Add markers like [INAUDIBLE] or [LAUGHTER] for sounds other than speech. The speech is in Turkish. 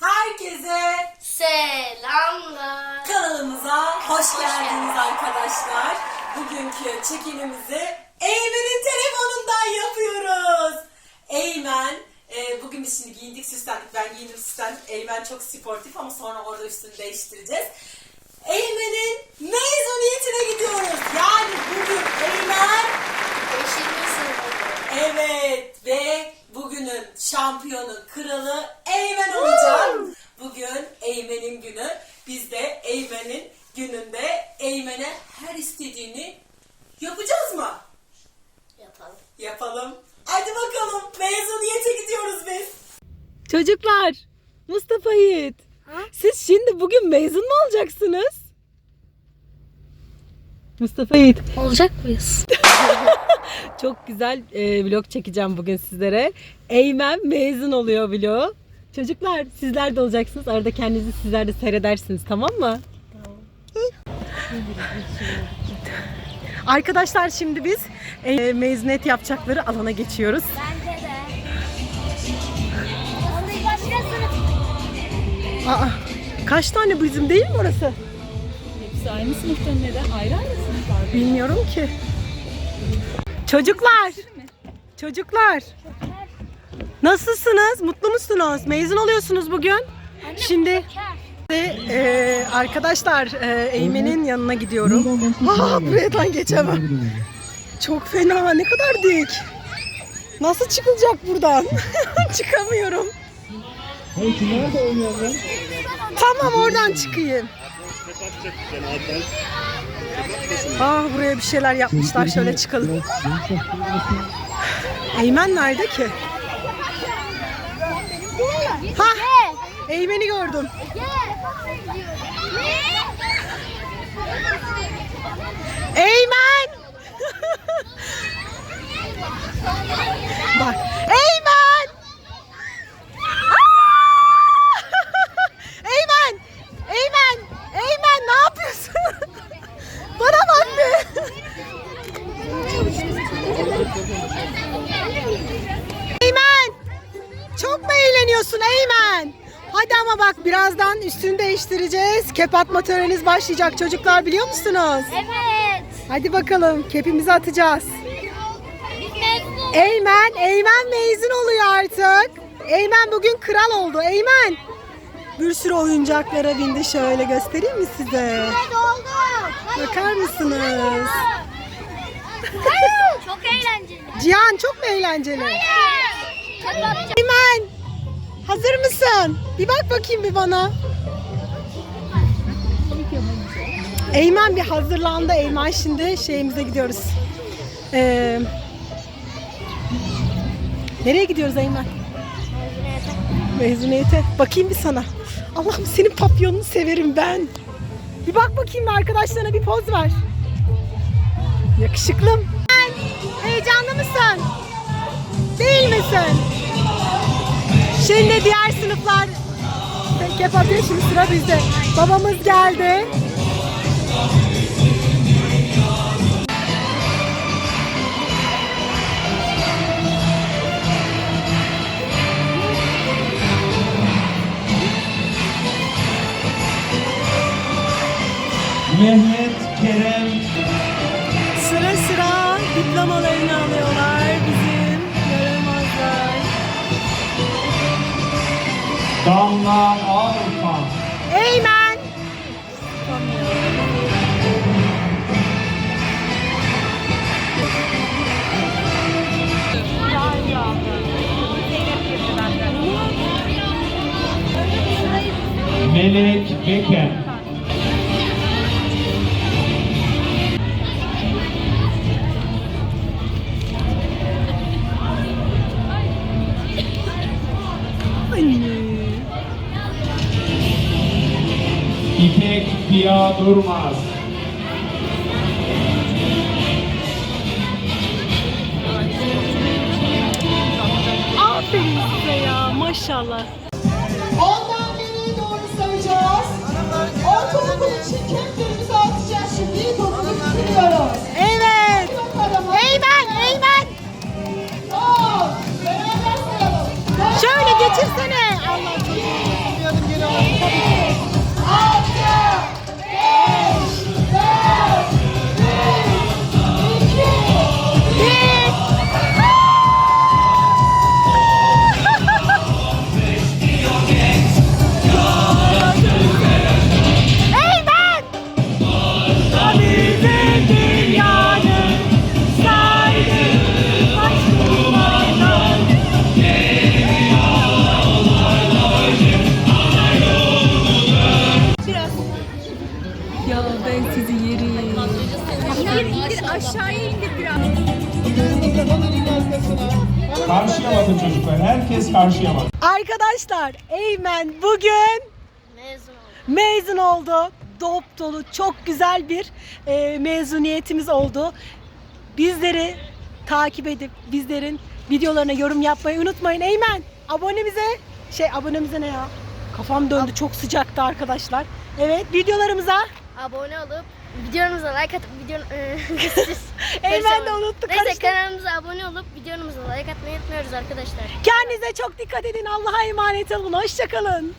Herkese Selamlar. kanalımıza hoş geldiniz arkadaşlar. Bugünkü çekimimizi Eymen'in telefonundan yapıyoruz. Eymen, e, bugün biz şimdi giyindik süslendik. Ben giyindim süslendim. Eymen çok sportif ama sonra orada üstünü değiştireceğiz. Eymen'in mezuniyetine gidiyoruz. Yani bugün Eymen Beşinci. Evet ve bugünün şampiyonu kralı Eymen olacak. Bugün Eymen'in günü. Biz de Eymen'in gününde Eymen'e her istediğini yapacağız mı? Yapalım. Yapalım. Hadi bakalım mezuniyete gidiyoruz biz. Çocuklar, Mustafa Yiğit. Siz şimdi bugün mezun mu olacaksınız? Mustafa Yiğit. Olacak mıyız? [LAUGHS] Çok güzel e, vlog çekeceğim bugün sizlere. Eymen mezun oluyor vlogu. Çocuklar sizler de olacaksınız. Arada kendinizi sizler de seyredersiniz tamam mı? Arkadaşlar şimdi biz e, mezuniyet yapacakları alana geçiyoruz. Aa, kaç tane bizim değil mi orası? Hepsi aynı sınıftan neden? Ayrı ayrı sınıflar. Bilmiyorum ki. Çocuklar. Çocuklar. Nasılsınız? Mutlu musunuz? Mezun oluyorsunuz bugün. Şimdi e, arkadaşlar e, Eymen'in yanına gidiyorum. Aa, buradan geçemem. Çok fena. Ne kadar dik. Nasıl çıkılacak buradan? [LAUGHS] Çıkamıyorum. Tamam oradan çıkayım. Ah buraya bir şeyler yapmışlar. Şöyle çıkalım. Eymen nerede ki? Ha! Eymen'i gördüm. Eymen! Bak. Eymen! Aa! Eymen! Eymen! Eymen ne yapıyorsun? Bana bak be. Eymen! Çok eğleniyorsun Eymen? Hadi ama bak birazdan üstünü değiştireceğiz. Kep atma töreniniz başlayacak çocuklar biliyor musunuz? Evet. Hadi bakalım kepimizi atacağız. Eymen, Eymen mezun oluyor artık. Eymen bugün kral oldu. Eymen. Bir sürü oyuncaklara bindi şöyle göstereyim mi size? Bakar mısınız? Çok eğlenceli. Cihan çok mu eğlenceli? Yapacağım. Eymen. Hazır mısın? Bir bak bakayım bir bana. Eymen bir hazırlandı. Eymen şimdi şeyimize gidiyoruz. Ee, nereye gidiyoruz Eymen? Mezuniyete. Bakayım bir sana. Allah'ım senin papyonunu severim ben. Bir bak bakayım bir arkadaşlarına bir poz ver. Yakışıklım. Heyecanlı mısın? Değil misin? Şimdi diğer sınıflar kep atıyor şimdi sıra bizde. Babamız geldi. Mehmet Kerem Sıra sıra diplomalarını alıyorlar Damla Ağurkan Eymen! Melek Beker Anne. İpek Ziya Durmaz Aferin size ya maşallah. Ondan geriye doğru sayacağız. Ortaokul için köklerimizi Karşıya bakın çocuklar. Herkes karşıya bak. Arkadaşlar Eymen bugün Mezun oldum. mezun oldu. Dop dolu çok güzel bir e, mezuniyetimiz oldu. Bizleri takip edip bizlerin videolarına yorum yapmayı unutmayın. Eymen abonemize şey abonemize ne ya? Kafam döndü çok sıcaktı arkadaşlar. Evet videolarımıza Abone olup videomuza like atıp video... [LAUGHS] Eymen de unuttu Neyse karıştı. kanalımıza abone olup videomuza like atmayı unutmuyoruz arkadaşlar. Kendinize çok dikkat edin. Allah'a emanet olun. Hoşçakalın.